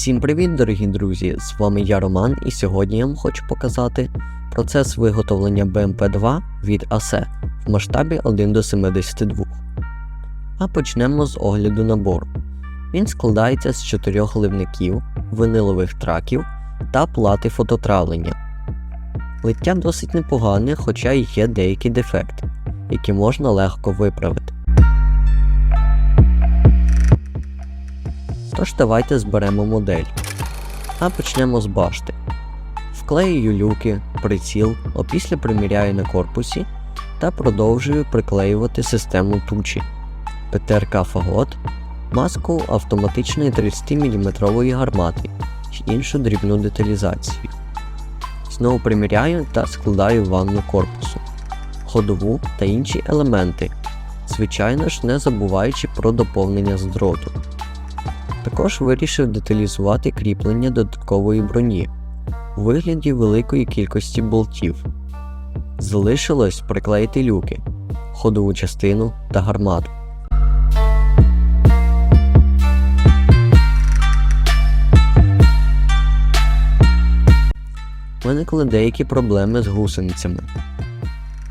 Всім привіт, дорогі друзі! З вами я Роман, і сьогодні я вам хочу показати процес виготовлення BMP2 від ASE в масштабі 1 до 72. А почнемо з огляду набору. Він складається з чотирьох ливників, винилових траків та плати фототравлення. Лиття досить непогане, хоча й є деякі дефекти, які можна легко виправити. Тож давайте зберемо модель. А почнемо з башти. Вклеюю люки, приціл, опісля приміряю на корпусі та продовжую приклеювати систему тучі, ПТРК Фагот, маску автоматичної 30-мм гармати й іншу дрібну деталізацію. Знову приміряю та складаю ванну корпусу, ходову та інші елементи, звичайно ж не забуваючи про доповнення з дроту. Також вирішив деталізувати кріплення додаткової броні у вигляді великої кількості болтів. Залишилось приклеїти люки, ходову частину та гармату. Виникли деякі проблеми з гусеницями.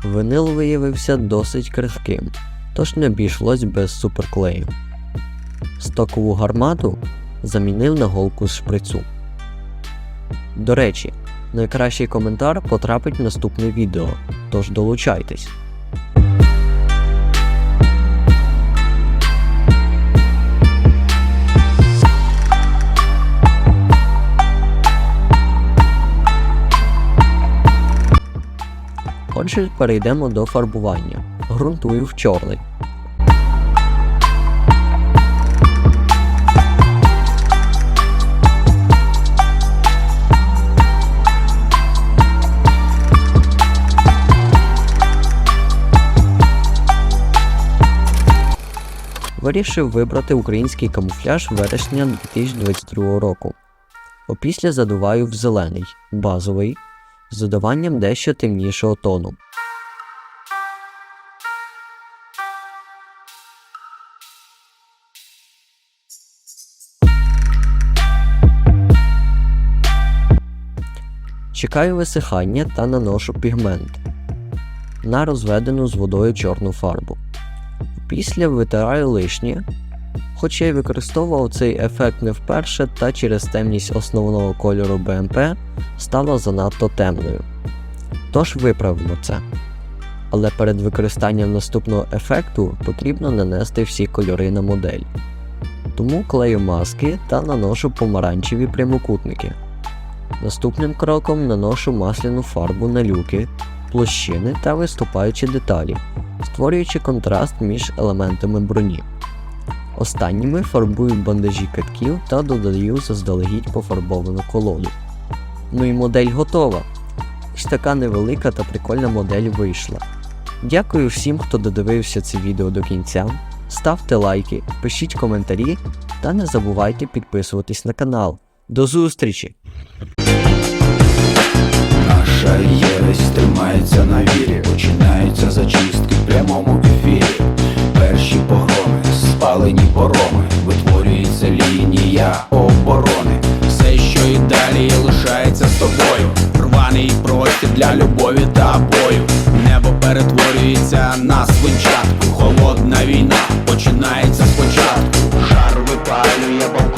Винил виявився досить крихким, тож не обійшлось без суперклею. Стокову гармату замінив на голку з шприцу. До речі, найкращий коментар потрапить в наступне відео, тож долучайтесь. Отже, перейдемо до фарбування. Грунтую в чорний. Вирішив вибрати український камуфляж вересня 2022 року. Опісля задуваю в зелений, базовий, з додаванням дещо темнішого тону. Чекаю висихання та наношу пігмент на розведену з водою чорну фарбу. Після витираю лишнє, хоча й використовував цей ефект не вперше та через темність основного кольору БМП стала занадто темною. Тож виправимо це. Але перед використанням наступного ефекту потрібно нанести всі кольори на модель. Тому клею маски та наношу помаранчеві прямокутники. Наступним кроком наношу масляну фарбу на люки, площини та виступаючі деталі, створюючи контраст між елементами броні. Останніми фарбую бандажі катків та додаю заздалегідь пофарбовану колоду. Ну і модель готова. Ось така невелика та прикольна модель вийшла. Дякую всім, хто додивився це відео до кінця. Ставте лайки, пишіть коментарі та не забувайте підписуватись на канал. До зустрічі! Наша єресь тримається на вірі, і далі лишається з тобою. Рваний простір для любові та бою. Небо перетворюється на свинчатку. Холодна війна починається спочатку. Шар випалює.